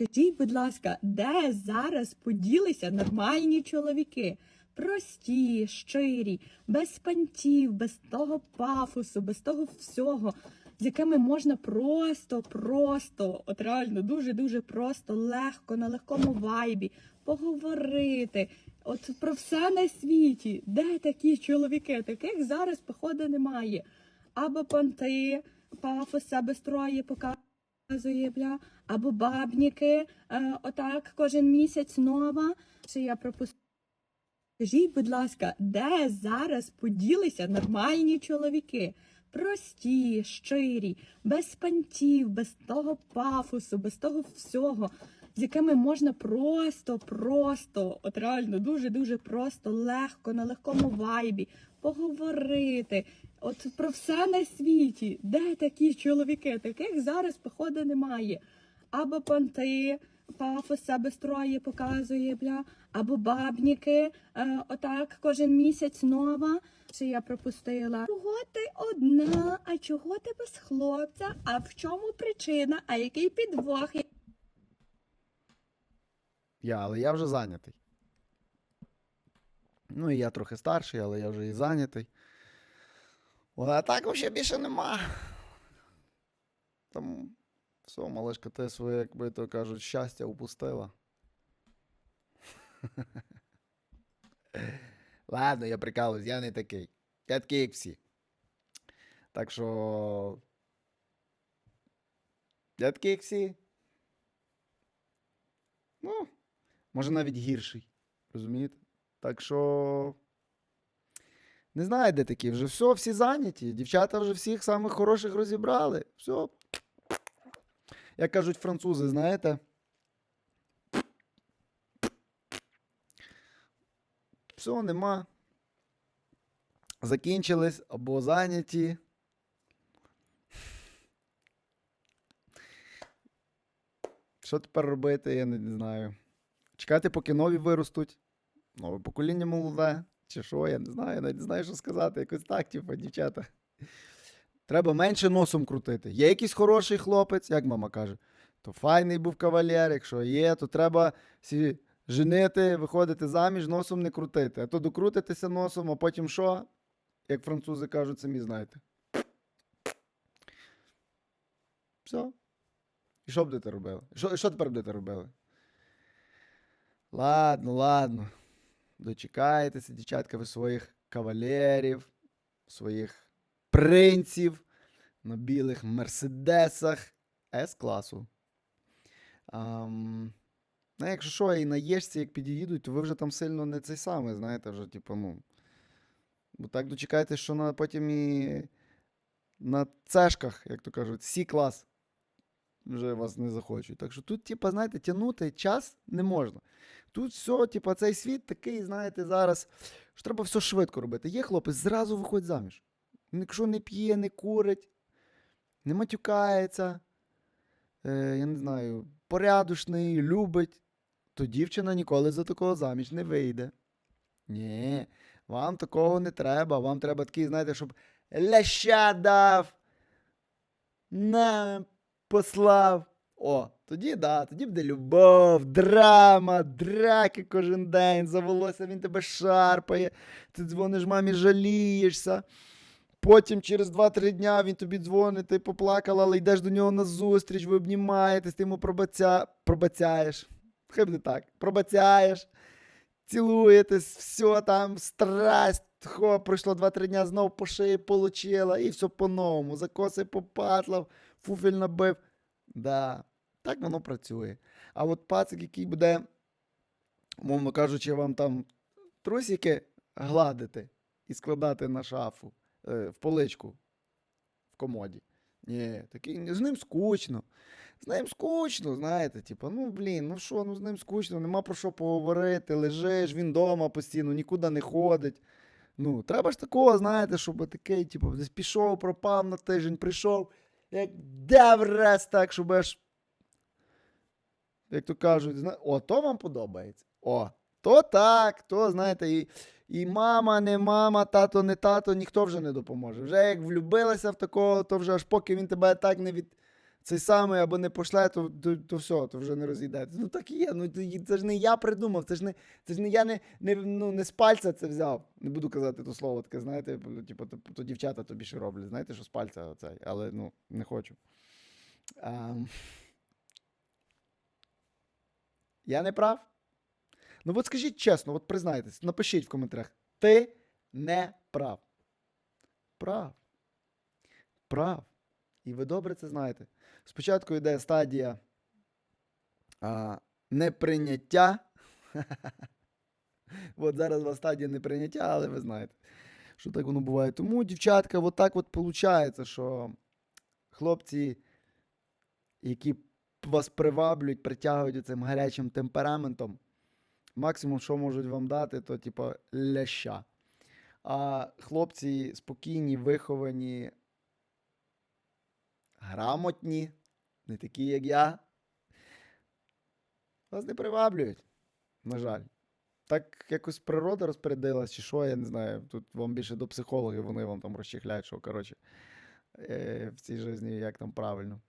Скажіть, будь ласка, де зараз поділися нормальні чоловіки? Прості, щирі, без пантів, без того пафосу, без того всього, з якими можна просто, просто, от реально дуже-дуже просто, легко, на легкому вайбі поговорити. От про все на світі. Де такі чоловіки? Таких зараз, походу, немає. Або понти, пафос себе строє, показує, бля, або бабніки, е, отак кожен місяць нова. Що я пропустила? Скажіть, будь ласка, де зараз поділися нормальні чоловіки? Прості, щирі, без пантів, без того пафосу, без того всього, з якими можна просто, просто, от реально дуже-дуже просто, легко, на легкому вайбі поговорити. От про все на світі. Де такі чоловіки? Таких зараз, походу, немає. Або понти, пафос себе строє, показує, бля, або бабніки, е, отак кожен місяць нова. Що я пропустила? Чого ти одна? А чого ти без хлопця? А в чому причина? А який підвох? Я, але я вже зайнятий. Ну і я трохи старший, але я вже і зайнятий. А так взагалі більше нема. Там все, малишка, ти своє, як би то кажуть, щастя упустила. Ладно, я прикалуюсь, я не такий. Я такий, як всі. Так що. Я такий, як всі. Ну, може навіть гірший. Розумієте? Так що. Не знаю, де такі. Вже все, всі зайняті. Дівчата вже всіх самих хороших розібрали. Все. Як кажуть французи, знаєте? Все, нема. Закінчились або зайняті. Що тепер робити, я не, знаю. Чекати, поки нові виростуть. Нове покоління молоде. Чи що, я не знаю, я не знаю, що сказати. Якось так, типу, дівчата. Треба менше носом крутити. Є якийсь хороший хлопець, як мама каже, то файний був кавалер. Якщо є, то треба всі женити, виходити заміж, носом не крутити. А то докрутитися носом, а потім що? Як французи кажуть, самі знаєте. Все. І що будете робили? Що, що тепер будете робили? Ладно, ладно. Дочекаєтеся, дівчатка, ви своїх кавалерів, своїх принців на білих мерседесах С-класу. Ам, ну, якщо що, і на Єшці, як під'їдуть, то ви вже там сильно не цей самий, знаєте, вже, типу, ну. Бо так дочекаєтесь, що на, потім і на цешках, як то кажуть, Сі-клас вже вас не захочуть. Так що тут, типу, знаєте, тягнути час не можна. Тут все, типу, цей світ такий, знаєте, зараз, що треба все швидко робити. Є хлопець, зразу виходить заміж. Якщо не п'є, не курить, не матюкається, е, я не знаю, порядочний, любить, то дівчина ніколи за такого заміж не вийде. Ні, вам такого не треба. Вам треба такий, знаєте, щоб ляща дав. На, послав. О, тоді да, тоді буде любов, драма, драки кожен день, за волосся він тебе шарпає, ти дзвониш мамі, жалієшся. Потім через 2-3 дня він тобі дзвонить, ти поплакала, але йдеш до нього на зустріч, ви обнімаєтесь, ти йому пробаця... пробацяєш. Хай буде так, пробацяєш, цілуєтесь, все там, страсть. Хо, пройшло 2-3 дня, знов по шиї получила, і все по-новому. Закоси попатлав, фуфель набив. Да, так воно працює. А от пацик, який буде, мовно кажучи, вам там трусики гладити і складати на шафу, е, в поличку в комоді. Ні, такий, з ним скучно. З ним скучно, знаєте, типу, ну блін, ну що, ну з ним скучно, нема про що поговорити, лежиш, він вдома постійно, нікуди не ходить. Ну, треба ж такого, знаєте, щоб такий, типу, десь пішов, пропав на тиждень, прийшов, як дав раз так, щоб аж, як то кажуть, зна... о, то вам подобається. О, то так, то, знаєте, і, і мама, не мама, тато, не тато, ніхто вже не допоможе. Вже як влюбилася в такого, то вже аж поки він тебе так не від цей самий або не пошле, то, то, то все, то вже не розійдеться. Ну так і є. Ну це ж не я придумав, це ж не, це ж не я не, не, ну, не з пальця це взяв. Не буду казати то слово таке, знаєте, типу, то, то дівчата тобі ще роблять. Знаєте, що з пальця оцей, але ну, не хочу. Ем. Я не прав? Ну от скажіть чесно, от признайтесь, напишіть в коментарях. Ти не прав. Прав. Прав. І ви добре це знаєте. Спочатку йде стадія а, неприйняття. От зараз у вас стадія неприйняття, але ви знаєте, що так воно буває. Тому, дівчатка, от так от виходить, що хлопці, які вас приваблюють, притягують цим гарячим темпераментом, максимум, що можуть вам дати, то типу ляща. А хлопці спокійні, виховані, грамотні, не такі, як я, вас не приваблюють. На жаль. Так якось природа розпорядилась, чи що, я не знаю. Тут вам більше до психологів, вони вам там розчихляють, що, коротше, е, в цій житті як там правильно.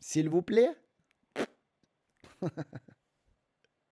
Сільвуплє?